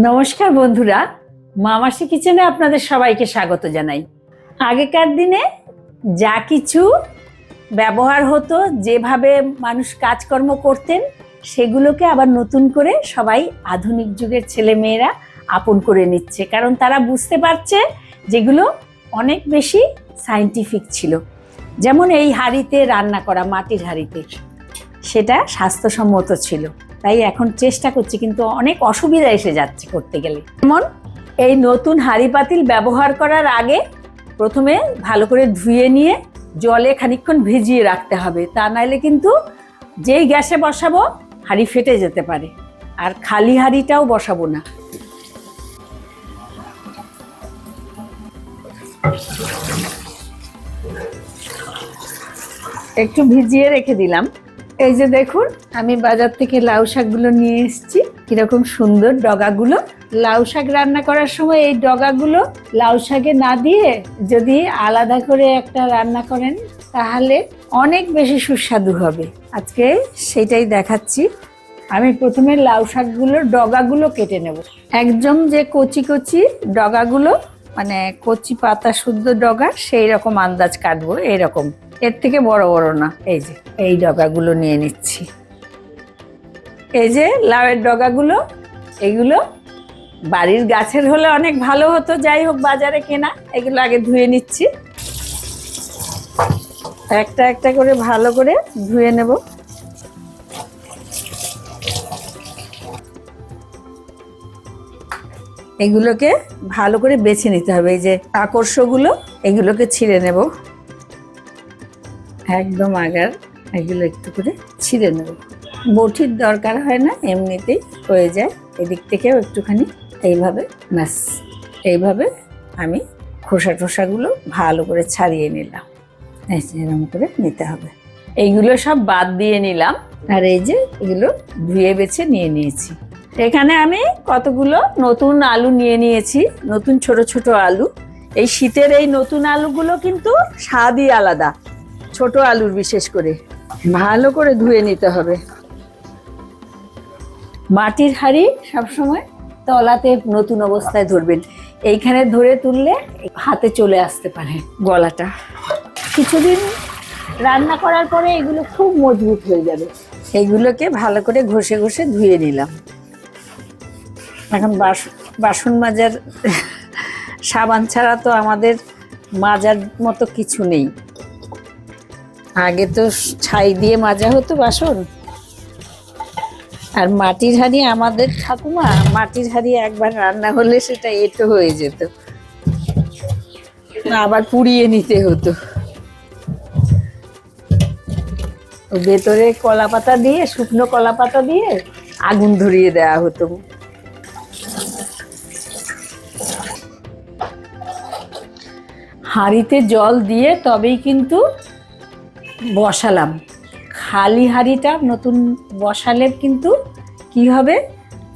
নমস্কার বন্ধুরা, মামাসি কিচেনে আপনাদের সবাইকে স্বাগত জানাই। আগেকার দিনে যা কিছু ব্যবহার হতো, যেভাবে মানুষ কাজকর্ম করতেন, সেগুলোকে আবার নতুন করে সবাই আধুনিক যুগের ছেলে মেয়েরা আপন করে নিচ্ছে। কারণ তারা বুঝতে পারছে যেগুলো অনেক বেশি সাইন্টিফিক ছিল। যেমন এই হাঁড়িতে রান্না করা, মাটির হাঁড়িতে, সেটা স্বাস্থ্যসম্মত ছিল। তাই এখন চেষ্টা করছি, কিন্তু অনেক অসুবিধা এসে যাচ্ছে করতে গেলে। যেমন এই নতুন হাঁড়ি পাতিল ব্যবহার করার আগে প্রথমে ভালো করে ধুয়ে নিয়ে জলে খানিকক্ষণ ভিজিয়ে রাখতে হবে। তা নাইলে কিন্তু যেই গ্যাসে বসাবো, হাঁড়ি ফেটে যেতে পারে। আর খালি হাঁড়িটাও বসাবো না। একটু ভিজিয়ে রেখে দিলাম। এই যে দেখুন, আমি বাজার থেকে লাউ শাকগুলো নিয়ে এসেছি। কীরকম সুন্দর ডগাগুলো। লাউ শাক রান্না করার সময় এই ডগাগুলো লাউ শাকে না দিয়ে যদি আলাদা করে একটা রান্না করেন, তাহলে অনেক বেশি সুস্বাদু হবে। আজকে সেটাই দেখাচ্ছি। আমি প্রথমে লাউ শাকগুলোর ডগাগুলো কেটে নেব। একদম যে কচি কচি ডগাগুলো মানে কচি পাতা শুদ্ধ ডগা সেই রকম আন্দাজ কাটবো এইরকম এর থেকে বড় বড় না। এই যে, এই ডগাগুলো নিয়ে নিচ্ছি। এই যে, লাউয়ের ডগাগুলো, এগুলো বাড়ির গাছের হলে অনেক ভালো হতো, যাই হোক বাজারে কেনা, এগুলো আগে ধুয়ে নিচ্ছি। একটা একটা করে ভালো করে ধুয়ে নেব। এগুলোকে ভালো করে বেছে নিতে হবে। এই যে আকর্ষগুলো, এগুলোকে ছিঁড়ে নেব। একদম আগার, এগুলো একটু করে ছিঁড়ে নেব। বটির দরকার হয় না, এমনিতেই হয়ে যায়। এদিক থেকেও একটুখানি এইভাবে ব্যাস, এইভাবে আমি খোসা টোসাগুলো ভালো করে ছাড়িয়ে নিলাম। এরকম করে নিতে হবে। এইগুলো সব বাদ দিয়ে নিলাম। আর এই যে এগুলো ধুয়ে বেছে নিয়ে নিয়েছি। এখানে আমি কতগুলো নতুন আলু নিয়ে নিয়েছি, নতুন ছোট ছোট আলু। এই শীতের এই নতুন আলুগুলো কিন্তু স্বাদই আলাদা। ছোট আলুর বিশেষ করে। ভালো করে ধুয়ে নিতে হবে। মাটির হাঁড়ি সবসময় তলাতে নতুন অবস্থায় ধরবেন। এইখানে ধরে তুললে হাতে চলে আসতে পারে গলাটা। কিছুদিন রান্না করার পরে এগুলো খুব মজবুত হয়ে যাবে। এইগুলোকে ভালো করে ঘষে ঘষে ধুয়ে নিলাম। এখন বাস বাসন মাজার, সাবান ছাড়া তো আমাদের মাজার মতো কিছু নেই। আগে তো ছাই দিয়ে মাজা হতো বাসন। আর মাটির হাঁড়ি আমাদের ঠাকুমা, মাটির হাঁড়ি একবার রান্না হলে সেটা এটো হয়ে যেত। আবার পুড়িয়ে নিতে হতো। ভেতরে কলা পাতা দিয়ে, শুকনো কলা পাতা দিয়ে আগুন ধরিয়ে দেওয়া হতো। হাঁড়িতে জল দিয়ে তবেই কিন্তু বসালাম। খালি হাঁড়িটা নতুন বসালে কিন্তু কি হবে?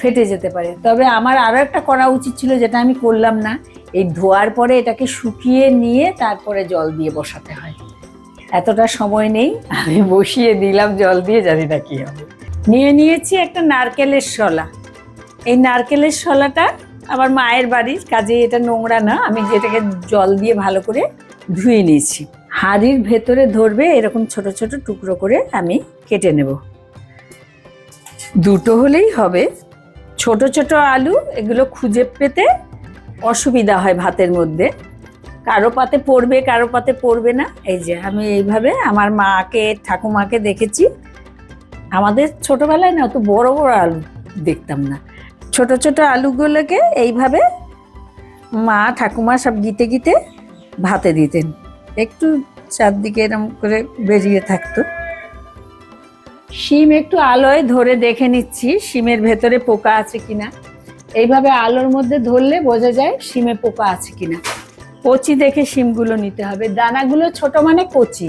ফেটে যেতে পারে। তবে আমার আরও একটা করা উচিত ছিল যেটা আমি করলাম না। এই ধোয়ার পরে এটাকে শুকিয়ে নিয়ে তারপরে জল দিয়ে বসাতে হয়। এতটা সময় নেই, আমি বসিয়ে দিলাম, জল দিয়ে জানি না কী হবে। নিয়ে নিয়েছি একটা নারকেলের শলা। এই নারকেলের শলাটা আমার মায়ের বাড়ির কাজে এটা নোংরা না, আমি যেটাকে জল দিয়ে ভালো করে ধুয়ে নিয়েছি। হাঁড়ির ভেতরে ধরবে এরকম ছোট ছোট টুকরো করে আমি কেটে নেব। দুটো হলেই হবে। ছোট ছোট আলু, এগুলো খুঁজে পেতে অসুবিধা হয় ভাতের মধ্যে। কারও পাতে পড়বে, কারও পাতে পড়বে না। এই যে আমি এইভাবে আমার মাকে, ঠাকুমাকে দেখেছি। আমাদের ছোটবেলায় না অত বড় বড় আলু দেখতাম না। ছোট ছোট আলুগুলোকে এইভাবে মা, ঠাকুমা সব গিতে গিতে ভাতে দিতেন। একটু চারদিকে এরকম করে বেরিয়ে থাকতো। শিম একটু আলোয় ধরে দেখে নিচ্ছি, শিমের ভেতরে পোকা আছে কিনা। এইভাবে আলোর মধ্যে ধরলে বোঝা যায় শিমে পোকা আছে কিনা। কচি দেখে শিমগুলো নিতে হবে। দানাগুলো ছোট মানে কচি।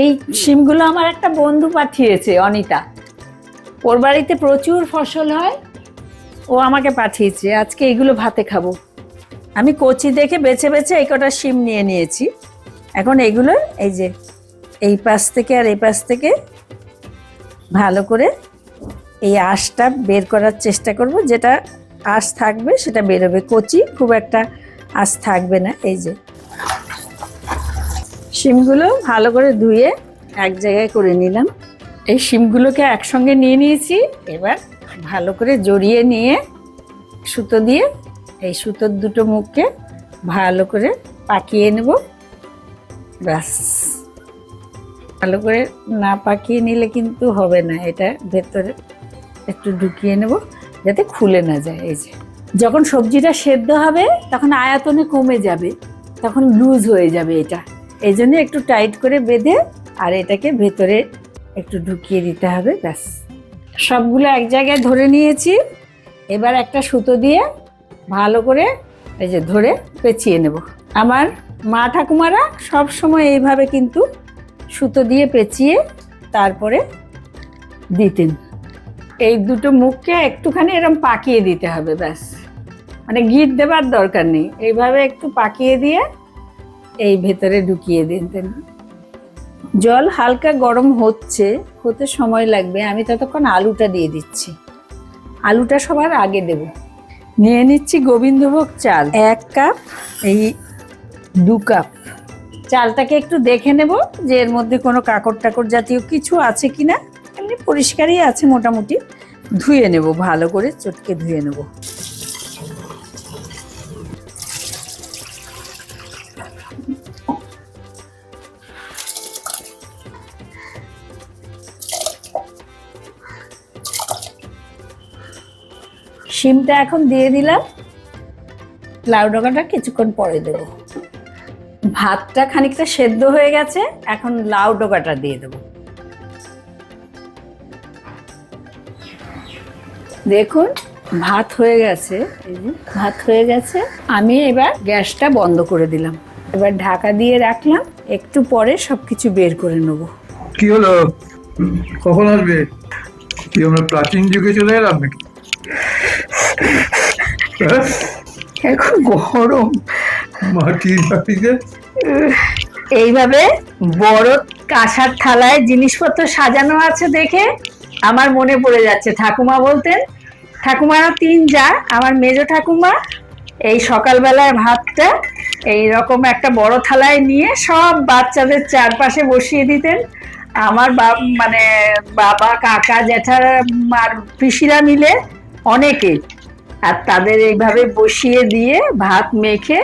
এই শিমগুলো আমার একটা বন্ধু পাঠিয়েছে, অনিতা। ওর বাড়িতে প্রচুর ফসল হয়। ও আমাকে পাঠিয়েছে, আজকে এগুলো ভাতে খাব। আমি কচি দেখে বেছে বেছে এই কটা শিম নিয়ে নিয়েছি। এখন এগুলো এই যে, এই পাশ থেকে আর এই পাশ থেকে ভালো করে এই আঁশটা বের করার চেষ্টা করব। যেটা আঁশ থাকবে সেটা বেরোবে। কচি খুব একটা আঁশ থাকবে না, এই যে। শিমগুলো ভালো করে ধুয়ে এক জায়গায় করে নিলাম। এই শিমগুলোকে একসঙ্গে নিয়ে নিয়েছি। এবার ভালো করে জড়িয়ে নিয়ে সুতো দিয়ে এই সুতোর দুটো মুখকে ভালো করে পাকিয়ে নেব। ব্যাস। ভালো করে না পাকিয়ে নিলে কিন্তু হবে না, এটা ভেতরে একটু ঢুকিয়ে নেব যাতে খুলে না যায়, এই যে। যখন সবজিটা সেদ্ধ হবে, তখন আয়াতনে কমে যাবে, তখন লুজ হয়ে যাবে এটা। এই জন্য একটু টাইট করে বেঁধে আর এটাকে ভেতরে একটু ঢুকিয়ে দিতে হবে, ব্যাস। সবগুলো এক জায়গায় ধরে নিয়েছি। এবার একটা সুতো দিয়ে ভালো করে এই যে ধরে পেঁচিয়ে নেব। আমার মা ঠাকুমারা সব সময় এইভাবে কিন্তু সুতো দিয়ে পেঁচিয়ে তারপরে দিতেন। এই দুটো মুখকে একটুখানি এরকম পাকিয়ে দিতে হবে ব্যাস। মানে গিট দেবার দরকার নেই। এইভাবে একটু পাকিয়ে দিয়ে এই ভেতরে ঢুকিয়ে দিতেন। জল হালকা গরম হচ্ছে, হতে সময় লাগবে। আমি ততক্ষণ আলুটা দিয়ে দিচ্ছি। আলুটা সবার আগে দেব। নিয়ে নিচ্ছি গোবিন্দভোগ চাল। এক কাপ, এই দু কাপ। চালটাকে একটু দেখে নেব যে এর মধ্যে কোনো কাকড় টাকড় জাতীয় কিছু আছে কি না এমনি পরিষ্কারই আছে মোটামুটি। ধুয়ে নেব, ভালো করে চটকে ধুয়ে নেব। শিমটা এখন দিয়ে দিলাম। লাউ ডগাটা কিছুক্ষণ পরে দেব। ভাতটা খানিকটা সেদ্ধ হয়ে গেছে, এখন লাউ ডগাটা দিয়ে দেব। দেখুন, ভাত হয়ে গেছে। ভাত হয়ে গেছে। আমি এবার গ্যাসটা বন্ধ করে দিলাম। এবার ঢাকা দিয়ে রাখলাম। একটু পরে সবকিছু বের করে নেব। কি হলো? কখন আসবে? কি আমরা প্রাচীন যুগে চলে এলাম নাকি? এখন গরম। মাটির বাড়িতে এইভাবে বড় কাঁসার থালায় জিনিসপত্র সাজানো আছে দেখে আমার মনে পড়ে যাচ্ছে। ঠাকুমা বলতেন ঠাকুমারা তিন যা আমার মেজ ঠাকুমা এই সকালবেলায় ভাতটা এই রকম একটা বড় থালায় নিয়ে সব বাচ্চাদের চারপাশে বসিয়ে দিতেন। আমার মানে বাবা কাকা জ্যাঠারা আর পিসিরা মিলে অনেকে আর তাদের এইভাবে বসিয়ে দিয়ে ভাত মেখে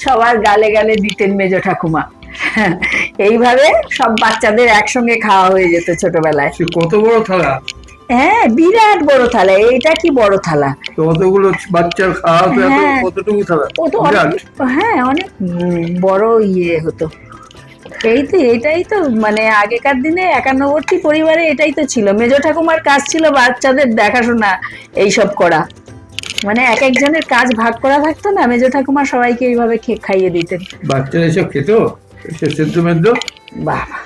সবার গালে গালে দিতেন মেজ ঠাকুমা। এইভাবে সব বাচ্চাদের একসঙ্গে খাওয়া হয়ে যেত ছোটবেলায়। কত বড় থালা? হ্যাঁ বিরাট বড় থালা। এইটা কি বড় থালা? তো অতগুলো বাচ্চার খাওয়া হ্যাঁ। কতটুকু থালা? ও তো অনেক হ্যাঁ অনেক বড় ইয়ে হতো। এই তো এটাই তো মানে আগেকার দিনে একান্নবর্তী পরিবারে এটাই তো ছিল। মেজ ঠাকুমার কাজ ছিল বাচ্চাদের দেখাশোনা এইসব করা। মানে এক একজনের কাজ ভাগ করা থাকতো না মেজ ঠাকুমা সবাইকে এইভাবে খাইয়ে দিতেন। বাচ্চারা এসব খেত? সেদ্ধ মেদ্ধ? বাবা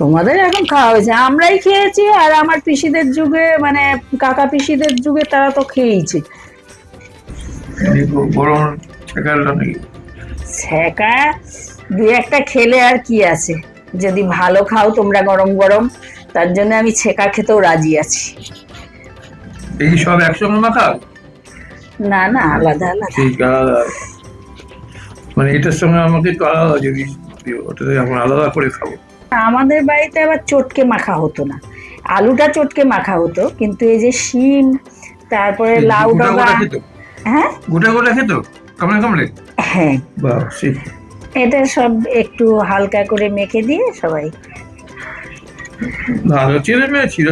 তোমাদের এখন খাওয়া হয়েছে। আমরাই খেয়েছি আর আমার পিসিদের যুগে মানে কাকা পিসিদের যুগে তারা তো খেয়েইছে। ছেঁকালাম নাকি? ছ্যাঁকা দু একটা খেলে আর কি আছে। যদি ভালো খাও তোমরা গরম গরম তার জন্য আমি ছেঁকা খেতেও রাজি আছি। এই সব একসঙ্গে মাখা না না আলাদা আলাদা। ঠিক আলাদা। মানে এটার সঙ্গে আমাকে একটু আলাদা দিও, ওটাতে আমরা আলাদা করে খাব। আমাদের বাড়িতে আবার চটকে মাখা হতো না। আলুটা চটকে মাখা হতো কিন্তু এই যে শিম তারপরে লাউ ডগা। হ্যাঁ? গোটা গোটা খেত? কামড়ে কামড়ে হ্যাঁ। এটা সব একটু হালকা করে মেখে দিয়ে সবাই ভালো ছেলে মেয়ে ছিল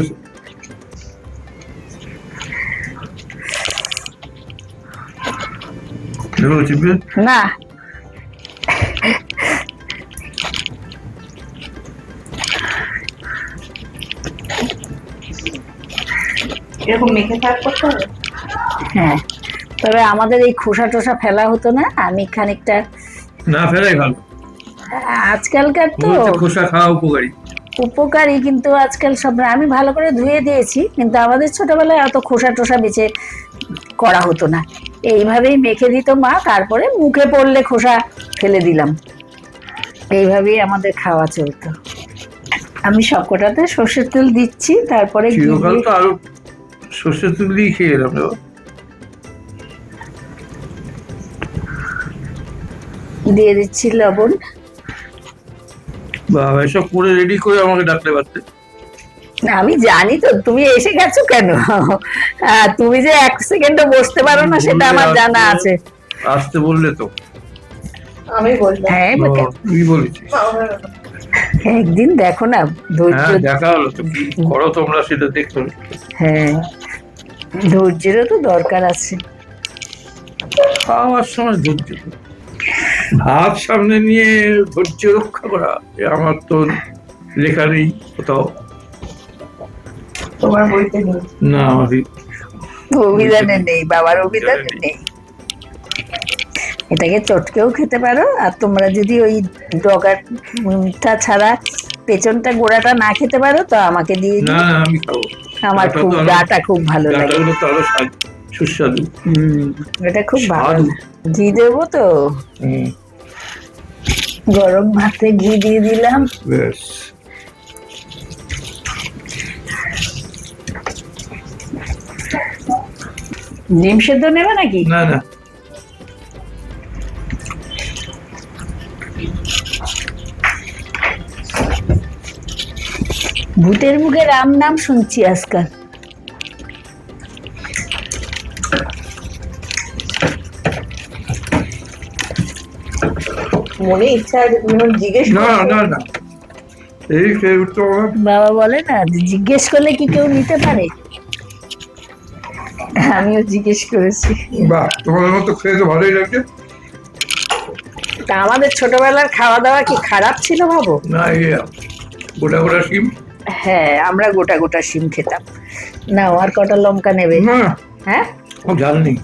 এরকম মেখে থাক হবে? হ্যাঁ। তবে আমাদের এই খোসা টোসা ফেলা হতো না আমি খানিকটা না ফেলাই ভালো। আজকালকার তো খোসা খাওয়া উপকারী। উপকারী কিন্তু আজকাল সব আমি ভালো করে ধুয়ে দিয়েছি কিন্তু আমাদের ছোটবেলায় অত খোসা টোসা বেঁচে করা হতো না। এইভাবেই মেখে দিত মা তারপরে মুখে পড়লে খোসা ফেলে দিলাম। এইভাবেই আমাদের খাওয়া চলতো। আমি সবকটাতে সর্ষের তেল দিচ্ছি তারপরে সর্ষের তেল দিয়ে খেয়ে এলাম দিয়ে দিচ্ছি লবণ। বাবা এসব করে রেডি করে আমাকে ডাকতে পারতে আমি জানি তো তুমি এসে গেছো কেন? তুমি যে এক সেকেন্ডও বসতে পারো না সেটা আমার জানা আছে। আসতে বললে তো। আমি বললাম হ্যাঁ ও, তুই বলেছিস। একদিন দেখো না ধৈর্য হ্যাঁ দেখা হলো তো কি করো তোমরা সেটা দেখছ হ্যাঁ ধৈর্যেরও তো দরকার আছে। খাওয়ার সময় ধৈর্য। ভাত সামনে নিয়ে ধৈর্য রক্ষা করা আমার তো লেখা নেই কোথাও। তোমার বইতে নেই। না অভিধানে নেই বাবার অভিধানে নেই। এটাকে চটকেও খেতে পারো আর তোমরা যদি ওই ডগাটা ছাড়া পেছনটা গোড়াটা না খেতে পারো তো আমাকে দিয়ে দিও। না আমি খাব। আমার খুব আরো- খুব ভালো লাগে। সুস্বাদু। এটা খুব ভালো ঘি দেবো তো? গরম ভাতে ঘি দিয়ে দিলাম। বেশ ডিম সেদ্ধ নেবে নাকি? না না। ভূতের মুখে রাম নাম শুনছি আজকাল। মনে ইচ্ছা আছে জিজ্ঞেস না না না। এই খেয়ে উঠতে আমার বাবা বলে না জিজ্ঞেস করলে কি কেউ নিতে পারে? আমিও জিজ্ঞেস করেছি। বাহ তোমাদের মতো খেয়ে তো ভালোই লাগছে। তা আমাদের ছোটবেলার খাওয়া দাওয়া কি খারাপ ছিল ভাবো না গোটা গোটা হ্যাঁ আমরা গোটা গোটা খেতাম। না আর কটা লঙ্কা নেবে? না হ্যাঁ? ঝাল নেই।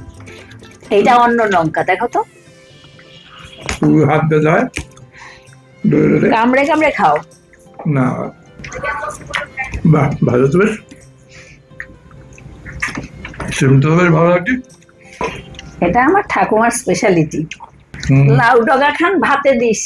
এইটা অন্য লঙ্কা দেখো তো। হাত দই দই। কামড়ে কামড়ে খাও। না বাহ ভালো তো বেশ। শিম তো বেশ ভালো লাগছে এটা আমার ঠাকুমার স্পেশালিটি লাউ ডগা খান ভাতে দিস।